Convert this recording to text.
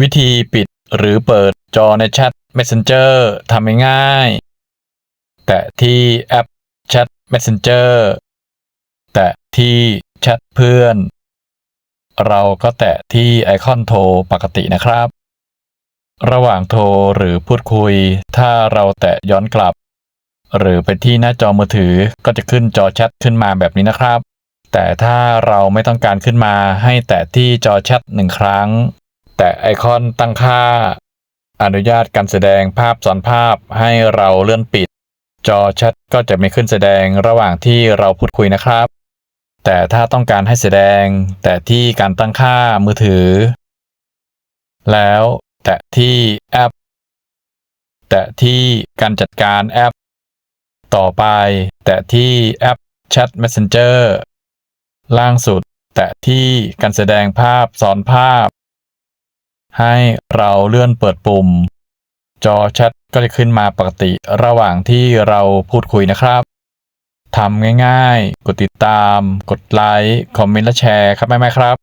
วิธีปิดหรือเปิดจอในแชท Messenger ทำง่ายๆ แตะที่แอปแชท Messenger แตะที่แชทเพื่อน เราก็แตะที่ไอคอนโทรปกตินะครับ ระหว่างโทรหรือพูดคุย ถ้าเราแตะย้อนกลับ หรือไปที่หน้าจอมือถือก็จะขึ้นจอแชทขึ้นมาแบบนี้นะครับ แต่ถ้าเราไม่ต้องการขึ้นมาให้แตะที่จอแชทหนึ่งครั้ง แตะไอคอนตั้งค่า อนุญาตการแสดงภาพซ้อนภาพให้เราเลื่อนปิด จอแชทก็จะไม่ขึ้นแสดงระหว่างที่เราพูดคุยนะครับ แต่ถ้าต้องการให้แสดง แต่ที่การตั้งค่ามือถือ แล้วแตะที่แอป แตะที่การจัดการแอป ต่อไป แตะที่แอป Chat Messenger ล่างสุด แตะที่การแสดงภาพซ้อนภาพ ให้เราเลื่อนเปิดปุ่ม จอแชทก็จะขึ้นมาปกติระหว่างที่เราพูดคุยนะครับทำง่ายๆ กดติดตาม กดไลค์ คอมเมนต์และแชร์ครับแม่ๆครับ